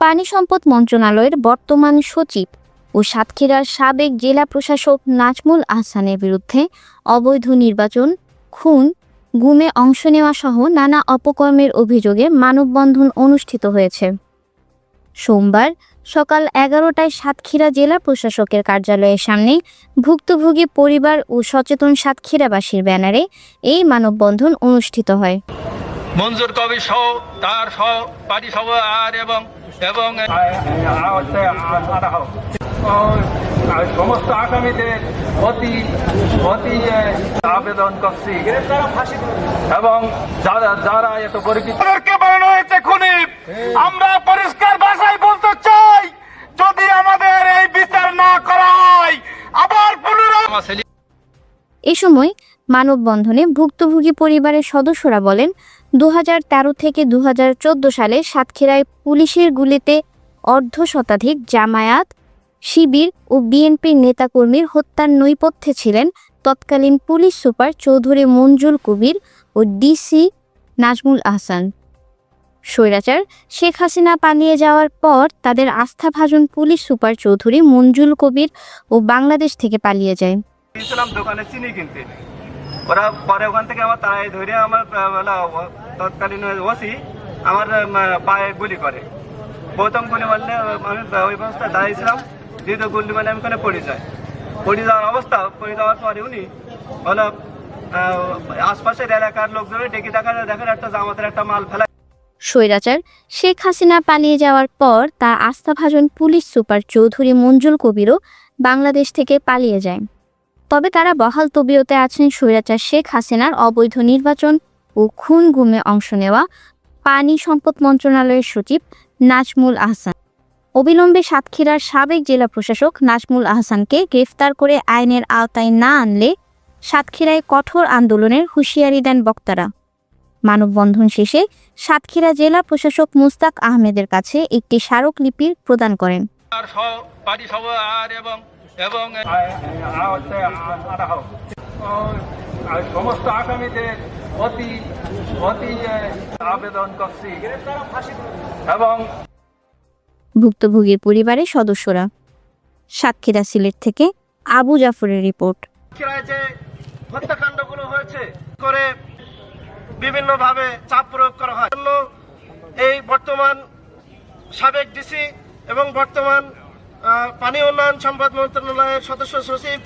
পানি সম্পদ মন্ত্রণালয়ের বর্তমান সচিব ও সাতক্ষীরার সাবেক জেলা প্রশাসক নাজমুল আহসানের বিরুদ্ধে অবৈধ নির্বাচন, খুন, গুমে অংশ নেওয়া সহ নানা অপকর্মের অভিযোগে মানববন্ধন অনুষ্ঠিত হয়েছে। সোমবার সকাল এগারোটায় সাতক্ষীরা জেলা প্রশাসকের কার্যালয়ের সামনে ভুক্তভোগী পরিবার ও সচেতন সাতক্ষীরাবাসীর ব্যানারে এই মানববন্ধন অনুষ্ঠিত হয়। মঞ্জুর কবি সহ তার সহ পার্টি সহ আর এবং এবং সমস্ত আসামিদের অতি অতি আবেদন করছি। এবং যারা যারা এত পরিচিত বানানো হয়েছে খুনি! এ সময় মানববন্ধনে ভুক্তভোগী পরিবারের সদস্যরা বলেন দু হাজার তেরো থেকে দুহাজার চোদ্দ সালে সাতক্ষীরায় পুলিশের গুলিতে অর্ধ শতাধিক জামায়াত, শিবির ও বিএনপির নেতাকর্মীর হত্যার নৈপথ্যে ছিলেন তৎকালীন পুলিশ সুপার চৌধুরী মঞ্জুল কবির ও ডিসি নাজমুল আহসান। স্বৈরাচার। শেখ হাসিনা পালিয়ে যাওয়ার পর তাদের আস্থাভাজন পুলিশ সুপার চৌধুরী মঞ্জুল কবির ও বাংলাদেশ থেকে পালিয়ে যায়। দোকানে চিনি কিনতে। ওরা পরে ওখান থেকে আমার তারাই ধরে আমার তৎকালীন ওসি আমার পায়ে গুলি করে। প্রথম গুলি মারলে আমি ওই অবস্থায় দাঁড়িয়েছিলাম। দ্বিতীয় গুলি মারলে আমি ওখানে পড়ে যাই। পড়ে যাওয়ার অবস্থা, পড়ে যাওয়ার পরে উনি হলো আশপাশের এলাকার লোকজনের ডেকে দেখা দেখেন একটা জামাতের একটা মাল ফেলা স্বৈরাচার। শেখ হাসিনা পালিয়ে যাওয়ার পর তা আস্থাভাজন পুলিশ সুপার চৌধুরী মঞ্জুল কবিরও বাংলাদেশ থেকে পালিয়ে যায়। তবে তারা বহাল তবিয়তে আছেন স্বৈরাচার শেখ হাসিনার অবৈধ নির্বাচন ও খুন গুমে অংশ নেওয়া পানি সম্পদ মন্ত্রণালয়ের সচিব নাজমুল আহসান। অবিলম্বে সাতক্ষীরার সাবেক জেলা প্রশাসক নাজমুল আহসানকে গ্রেফতার করে আইনের আওতায় না আনলে সাতক্ষীরায় কঠোর আন্দোলনের হুঁশিয়ারি দেন বক্তারা। মানববন্ধন শেষে সাতক্ষীরা জেলা প্রশাসক মুস্তাক আহমেদের কাছে একটি স্মারকলিপি প্রদান করেন। তার সহ পার্টি সহ আর এবং এবং সমস্ত আসামিদের অতি অতি আবেদন করছি। এবং ভুক্তভোগীর পরিবারের সদস্যরা। সাতক্ষীরা সিলেট থেকে আবু জাফরের রিপোর্ট। সাতক্ষীরায় যে হত্যাকাণ্ডগুলো হয়েছে করে বিভিন্নভাবে চাপ প্রয়োগ করা হয়। জন্য এই বর্তমান সাবেক ডিসি এবং বর্তমান পানি উন্নয়ন সম্পদ মন্ত্রণালয়ের সদস্য সচিব